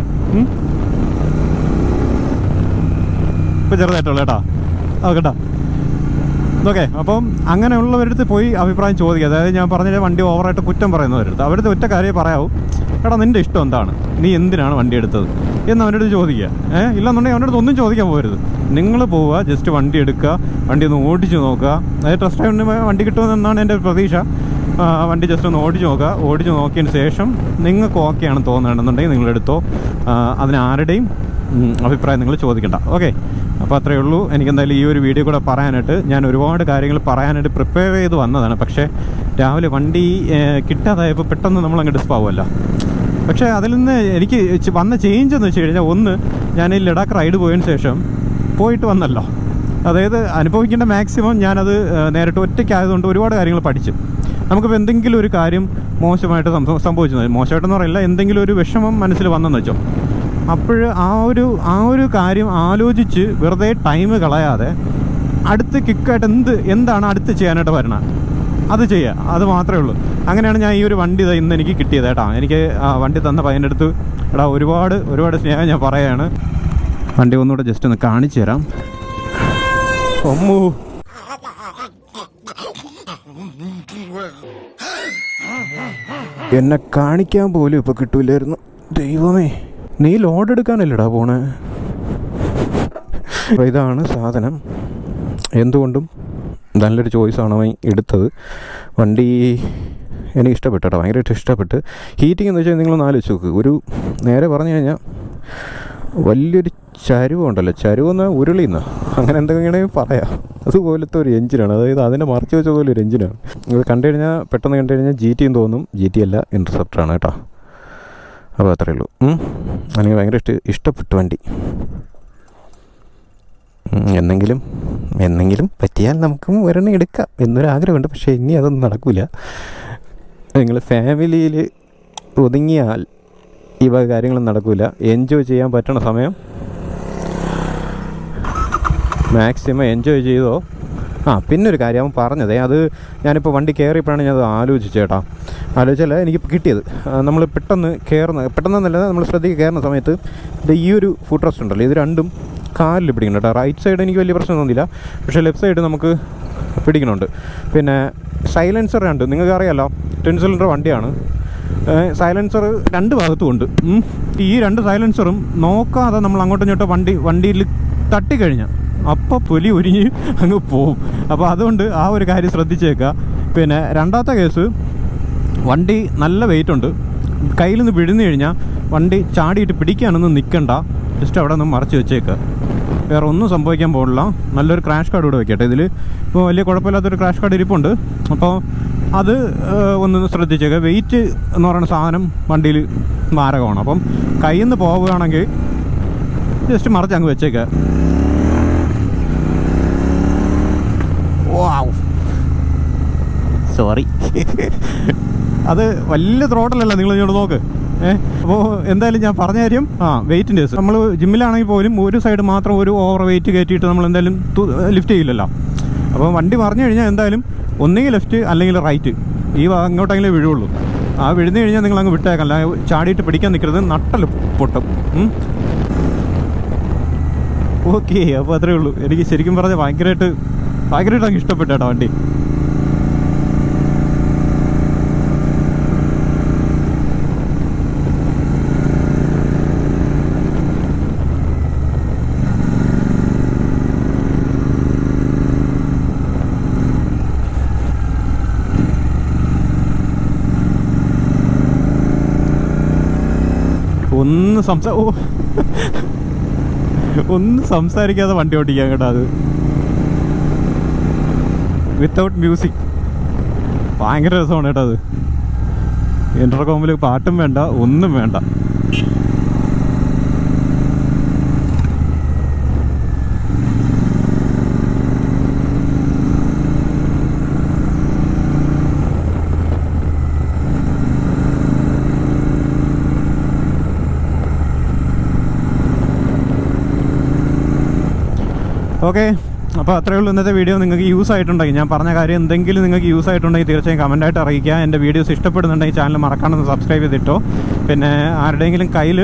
ഇപ്പൊ ചെറുതായിട്ടുള്ള കേട്ടാ. കേട്ടാ ഓക്കെ അപ്പം അങ്ങനെയുള്ളവരടുത്ത് പോയി അഭിപ്രായം ചോദിക്കുക. അതായത് ഞാൻ പറഞ്ഞ വണ്ടി ഓവറായിട്ട് കുറ്റം പറയുന്നവരടുത്ത്. അവരുടെ ഒറ്റ കാര്യം പറയാവും. എടാ നിന്റെ ഇഷ്ടം എന്താണ്? നീ എന്തിനാണ് വണ്ടി എടുത്തത്? എന്ന് അടുത്ത് ചോദിക്കുക. ഏഹ് ഇല്ലെന്നുണ്ടെങ്കിൽ അവന്റെ ഒന്നും ചോദിക്കാൻ പോകരുത്. നിങ്ങൾ പോവുക ജസ്റ്റ് വണ്ടി എടുക്കുക വണ്ടി ഒന്ന് ഓടിച്ചു നോക്കുക. അതായത് ടെസ്റ്റ് ഡ്രൈവിന് വണ്ടി കിട്ടുമെന്നാണ് എന്റെ പ്രതീക്ഷ. വണ്ടി ജസ്റ്റ് ഒന്ന് ഓടിച്ചു നോക്കുക. ഓടിച്ചു നോക്കിയതിന് ശേഷം നിങ്ങൾക്ക് ഓക്കെയാണ് തോന്നുന്നുണ്ടെന്നുണ്ടെങ്കിൽ നിങ്ങളെടുത്തോ അതിനാരുടെയും അഭിപ്രായം നിങ്ങൾ ചോദിക്കണ്ട. ഓക്കെ അപ്പോൾ അത്രയേ ഉള്ളൂ. എനിക്കെന്തായാലും ഈ ഒരു വീഡിയോ കൂടെ പറയാനായിട്ട് ഞാൻ ഒരുപാട് കാര്യങ്ങൾ പറയാനായിട്ട് പ്രിപ്പയർ ചെയ്ത് വന്നതാണ്. പക്ഷേ രാവിലെ വണ്ടി കിട്ടാതായപ്പോൾ പെട്ടെന്ന് നമ്മൾ അങ്ങ് ഡിസ്പ് പക്ഷേ അതിൽ നിന്ന് എനിക്ക് വന്ന ചേഞ്ച് എന്ന് വെച്ച് കഴിഞ്ഞാൽ ഒന്ന് ഞാൻ ഈ ലഡാക്ക് റൈഡ് പോയതിന് ശേഷം പോയിട്ട് വന്നല്ലോ. അതായത് അനുഭവിക്കേണ്ട മാക്സിമം ഞാനത് നേരിട്ട് ഒറ്റയ്ക്കായതുകൊണ്ട് ഒരുപാട് കാര്യങ്ങൾ പഠിച്ചു. നമുക്കിപ്പോൾ എന്തെങ്കിലും ഒരു കാര്യം മോശമായിട്ട് സംഭവ- സംഭവിച്ചു. മോശമായിട്ടെന്ന് പറയില്ല എന്തെങ്കിലും ഒരു വിഷമം മനസ്സിൽ വന്നെന്ന് വെച്ചോ. അപ്പോൾ ആ ഒരു ആ ഒരു കാര്യം ആലോചിച്ച് വെറുതെ ടൈം കളയാതെ അടുത്ത് കിക്കായിട്ട് എന്ത് എന്താണ് അടുത്ത് ചെയ്യാനായിട്ട് വരണം? അത് ചെയ്യുക അത് മാത്രമേ ഉള്ളൂ. അങ്ങനെയാണ് ഞാൻ ഈ ഒരു വണ്ടി ഇന്ന് എനിക്ക് കിട്ടിയത് കേട്ടോ. എനിക്ക് ആ വണ്ടി തന്ന പയ്യന്റെ അടുത്ത് എടാ ഒരുപാട് ഒരുപാട് സ്നേഹം ഞാൻ പറയാണ് വണ്ടി ഒന്നുകൂടെ ജസ്റ്റ് ഒന്ന് കാണിച്ചു തരാം. എന്നെ കാണിക്കാൻ പോലും ഇപ്പൊ കിട്ടൂലായിരുന്നു. ദൈവമേ നീ ലോഡ് എടുക്കാനല്ലടാ പോണേ. ഇതാണ് സാധനം. എന്തുകൊണ്ടും നല്ലൊരു ചോയ്സാണ് അവൻ എടുത്തത്. വണ്ടി എനിക്ക് ഇഷ്ടപ്പെട്ടു ഭയങ്കരമായിട്ട് ഇഷ്ടപ്പെട്ട്. ഹീറ്റിംഗ് എന്ന് വെച്ചാൽ നിങ്ങളൊന്ന് ആലോചിച്ച് നോക്ക്. ഒരു നേരെ പറഞ്ഞു കഴിഞ്ഞാൽ വലിയൊരു ചരുവുണ്ടല്ലോ. ചരുവെന്ന് ഉരുളിന്ന് അങ്ങനെ എന്തെങ്കിലും പറയാം. അതുപോലത്തെ ഒരു എഞ്ചിനാണ്. അതായത് അതിനെ മറച്ചു വെച്ച പോലെ ഒരു എഞ്ചിനാണ്. ഇത് കണ്ടു കഴിഞ്ഞാൽ പെട്ടെന്ന് കണ്ടു കഴിഞ്ഞാൽ ജി ടി എന്ന് തോന്നും. ജി ടി അല്ല ഇന്റർസെപ്റ്ററാണ് കേട്ടോ. അപ്പോൾ അത്രയേ ഉള്ളൂ. അല്ലെങ്കിൽ ഭയങ്കര ഇഷ്ട ഇഷ്ടപ്പെട്ടു വണ്ടി. എന്നെങ്കിലും എന്നെങ്കിലും പറ്റിയാൽ നമുക്കും ഒരെണ്ണം എടുക്കാം എന്നൊരു ആഗ്രഹമുണ്ട്. പക്ഷേ ഇനി അതൊന്നും നടക്കില്ല നിങ്ങൾ ഫാമിലിയിൽ ഒതുങ്ങിയാൽ ഈ വക കാര്യങ്ങളും നടക്കില്ല എൻജോയ് ചെയ്യാൻ പറ്റണ സമയം മാക്സിമം എൻജോയ് ചെയ്തോ? ആ പിന്നെ ഒരു കാര്യം അവൻ പറഞ്ഞതേ അത് ഞാനിപ്പോൾ വണ്ടി കയറിയപ്പോഴാണ് ഞാൻ അത് ആലോചിച്ചത് ചേട്ടാ ആലോചിച്ചല്ല എനിക്ക് കിട്ടിയത്. നമ്മൾ പെട്ടെന്ന് കയറുന്ന പെട്ടെന്നല്ല നമ്മൾ ശ്രദ്ധിക്കുക കയറുന്ന സമയത്ത് ഈ ഒരു ഫുഡ് റെസ്റ്റ് ഉണ്ടല്ലോ ഇത് രണ്ടും കാലിൽ പിടിക്കണം കേട്ടോ. റൈറ്റ് സൈഡ് എനിക്ക് വലിയ പ്രശ്നം തോന്നില്ല പക്ഷേ ലെഫ്റ്റ് സൈഡ് നമുക്ക് പിടിക്കണമുണ്ട് പിന്നെ സൈലൻസർ രണ്ട് നിങ്ങൾക്ക് അറിയാമല്ലോ ടെൻ സിലിണ്ടർ വണ്ടിയാണ്. സൈലൻസർ രണ്ട് ഭാഗത്തും ഉണ്ട് ഈ രണ്ട് സൈലൻസറും നോക്കാതെ നമ്മൾ അങ്ങോട്ടും ഇങ്ങോട്ടും വണ്ടി വണ്ടിയിൽ തട്ടിക്കഴിഞ്ഞാൽ അപ്പോൾ പുലി ഉരിഞ്ഞ് അങ്ങ് പോവും. അപ്പോൾ അതുകൊണ്ട് ആ ഒരു കാര്യം ശ്രദ്ധിച്ചേക്കുക പിന്നെ രണ്ടാമത്തെ കേസ് വണ്ടി നല്ല വെയിറ്റ് ഉണ്ട്. കയ്യിൽ നിന്ന് വിഴുന്നു കഴിഞ്ഞാൽ വണ്ടി ചാടിയിട്ട് പിടിക്കാനൊന്നും നിൽക്കണ്ട ജസ്റ്റ് അവിടെ നിന്ന് മറച്ച് വെച്ചേക്കുക വേറെ ഒന്നും സംഭവിക്കാൻ പോകില്ല നല്ലൊരു ക്രാഷ് കാർഡ് കൂടെ വെക്കട്ടെ ഇതിൽ ഇപ്പോൾ വലിയ കുഴപ്പമില്ലാത്തൊരു ക്രാഷ് കാർഡ് ഇരിപ്പുണ്ട്. അപ്പോൾ അത് ഒന്ന് ശ്രദ്ധിച്ചേക്കുക വെയിറ്റ് എന്ന് പറയുന്ന സാധനം വണ്ടിയിൽ മാരകമാണ്. അപ്പം കയ്യിൽ നിന്ന് പോവുകയാണെങ്കിൽ ജസ്റ്റ് മറിച്ച് അങ്ങ് വെച്ചേക്കുക സോറി അത് വലിയ ത്രോട്ടലല്ല നിങ്ങൾ ഇങ്ങോട്ട് നോക്ക്. ഏഹ് അപ്പോൾ എന്തായാലും ഞാൻ പറഞ്ഞ കാര്യം ആ വെയിറ്റിന്റെ നമ്മൾ ജിമ്മിലാണെങ്കിൽ പോലും ഒരു സൈഡ് മാത്രം ഒരു ഓവർ വെയിറ്റ് കയറ്റിയിട്ട് നമ്മൾ എന്തായാലും ലിഫ്റ്റ് ചെയ്യില്ലല്ലോ. അപ്പോൾ വണ്ടി പറഞ്ഞു കഴിഞ്ഞാൽ എന്തായാലും ഒന്നുകിൽ ലെഫ്റ്റ് അല്ലെങ്കിൽ റൈറ്റ് ഈ അങ്ങോട്ടെങ്കിലും വീഴുള്ളൂ. ആ വിഴുന്ന് കഴിഞ്ഞാൽ നിങ്ങൾ അങ്ങ് വിട്ടേക്കല്ല ചാടിയിട്ട് പിടിക്കാൻ നിൽക്കരുത്. നട്ടൽ പൊട്ടും. ഓക്കെ അപ്പോൾ അത്രയേ ഉള്ളൂ. എനിക്ക് ശരിക്കും പറഞ്ഞാൽ ഭയങ്കരമായിട്ട് ഭയങ്കരമായിട്ട് അങ്ങ് ഇഷ്ടപ്പെട്ടു കേട്ടോ വണ്ടി. ഒന്ന് സംസാ ഓ. ഒന്ന് സംസാരിക്കാതെ വണ്ടി ഓടിക്കാൻ കേട്ടോ അത്. വിത്തൗട്ട് മ്യൂസിക് ഭയങ്കര രസമാണ് കേട്ടോ അത്. ഇന്റർകോമിൽ പാട്ടും വേണ്ട ഒന്നും വേണ്ട. ഓക്കെ. അപ്പോൾ അത്രയേ ഉള്ളൂ ഇന്നത്തെ വീഡിയോ നിങ്ങൾക്ക് യൂസ് ആയിട്ടുണ്ടെങ്കിൽ ഞാൻ പറഞ്ഞ കാര്യം എന്തെങ്കിലും നിങ്ങൾക്ക് യൂസ് ആയിട്ടുണ്ടെങ്കിൽ തീർച്ചയായും കമന്റായിട്ട് അറിയിക്കുക. എന്റെ വീഡിയോസ് ഇഷ്ടപ്പെടുന്നുണ്ടെങ്കിൽ ചാനൽ മറക്കാണെന്ന് സബ്സ്ക്രൈബ് ചെയ്തിട്ടോ. പിന്നെ ആരുടെയെങ്കിലും കയ്യിൽ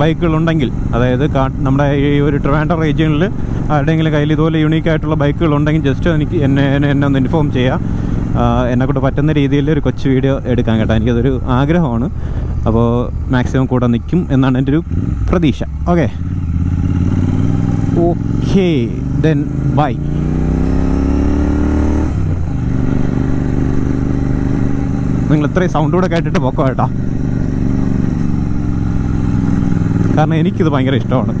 ബൈക്കുകളുണ്ടെങ്കിൽ അതായത് നമ്മുടെ ഈ ഒരു ട്രിവാൻഡർ റീജിയനിൽ ആരുടെയെങ്കിലും കയ്യിൽ ഇതുപോലെ യൂണീക്ക് ആയിട്ടുള്ള ബൈക്കുകളുണ്ടെങ്കിൽ ജസ്റ്റ് എനിക്ക് എന്നെ എന്നെ എന്നെ ഒന്ന് ഇൻഫോം ചെയ്യുക. എന്നെക്കൊണ്ട് പറ്റുന്ന രീതിയിൽ ഒരു കൊച്ചു വീഡിയോ എടുക്കാൻ കേട്ടോ. എനിക്കതൊരു ആഗ്രഹമാണ്. അപ്പോൾ മാക്സിമം കൂടെ നിൽക്കും എന്നാണ് എന്റെ ഒരു പ്രതീക്ഷ. ഓക്കെ. Okay then bye. നിങ്ങൾ ഇത്രയും സൗണ്ട് കൂടെ കേട്ടിട്ട് പൊക്കോ കേട്ടാ. കാരണം എനിക്കിത് ഭയങ്കര ഇഷ്ടമാണ്.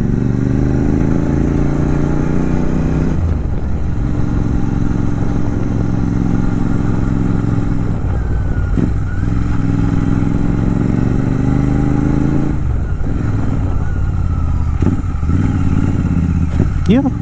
Yeah.